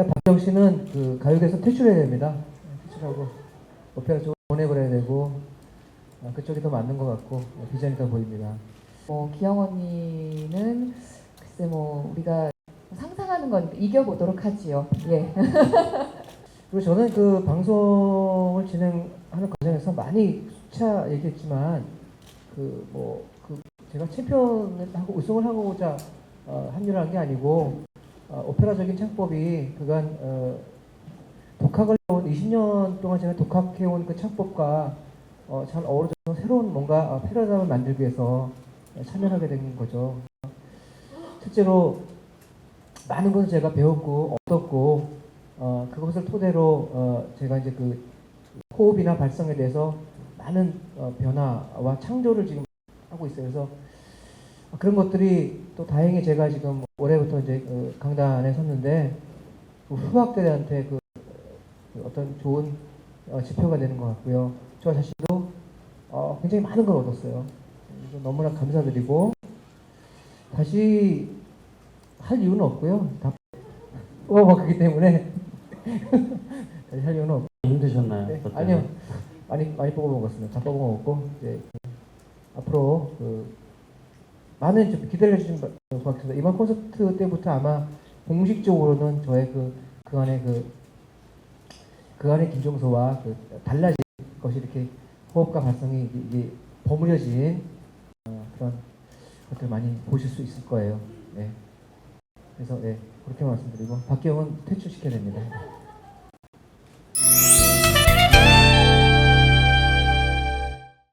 그냥 박경 씨는 그 가요계에서 퇴출해야 됩니다. 퇴출하고 오페라 쪽으로 보내버려야 되고 아, 그쪽이 더 맞는 것 같고 어, 비전이 더 보입니다. 뭐 기영 언니는 글쎄 뭐 우리가 상상하는 건 이겨보도록 하지요. 예. 그리고 저는 그 방송을 진행하는 과정에서 많이 수차 얘기했지만 그 뭐그 제가 챔피언을 하고 우승을 하고자 어, 합류를 한 게 아니고 어, 오페라적인 창법이 그간 어, 독학을 해온 20년 동안 제가 독학해온 그 창법과 어, 잘 어우러져서 새로운 뭔가 어, 패러다임을 만들기 위해서 참여하게 된 거죠. 실제로 많은 것을 제가 배웠고 얻었고 어, 그것을 토대로 어, 제가 이제 그 호흡이나 발성에 대해서 많은 어, 변화와 창조를 지금 하고 있어요. 그래서 그런 것들이 또 다행히 제가 지금 올해부터 이제 그 강단에 섰는데 그 후학들한테 그, 그 어떤 좋은 어, 지표가 되는 것 같고요. 저 자신도 어, 굉장히 많은 걸 얻었어요. 너무나 감사드리고 다시 할 이유는 없고요. 다 뽑아먹기 때문에 다시 할 이유는 없고 힘드셨나요? 네? 아니요 많이 많이 뽑아먹었습니다. 다 뽑아먹었고 이제 앞으로 그 많은 좀 기다려 주신 것 같아서 이번 콘서트 때부터 아마 공식적으로는 저의 그 그 안에 그 그 안에 김종서와 그 달라진 것이 이렇게 호흡과 발성이 이게 버무려진 어, 그런 것들 많이 보실 수 있을 거예요. 네. 그래서 네, 그렇게 말씀드리고 박기영은 퇴출시켜야 됩니다.